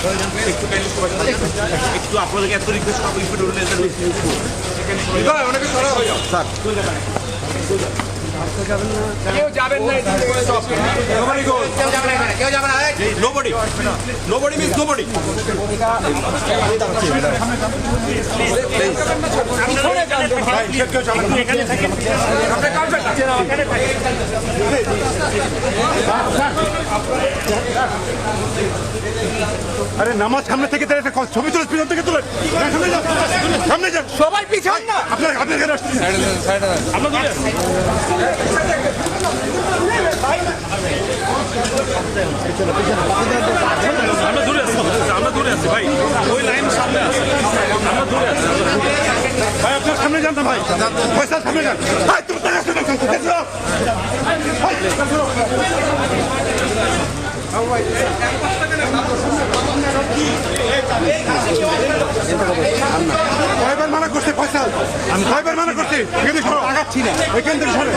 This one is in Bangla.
একটু kindly সবাই একটু আপনাদেরকে এত রিকোয়েস্ট করব একটু রুলে অনেকে সরা হয়ে যাও Nobody goes. Nobody. Nobody means nobody. আরে নামাজ সামনে থেকে তাহলে একটা ছবি তুলে পিছন থেকে তুলে। সামনে যান সামনে যান সবাই পিছন না। আপনার আমরা দূরে আছি আমরা দূরে আছি ভাই। ওই লাইন সামনে আছে। আমরা দূরে আছি। যান না ভাই। পয়সা সামনে যান ভাই, তুমি টাকা শুনে কয়বার মানা করছে পয়সা? আমি কয়বার মানা করছি? এখানে আগাচ্ছি না ওইখান থেকে সরো।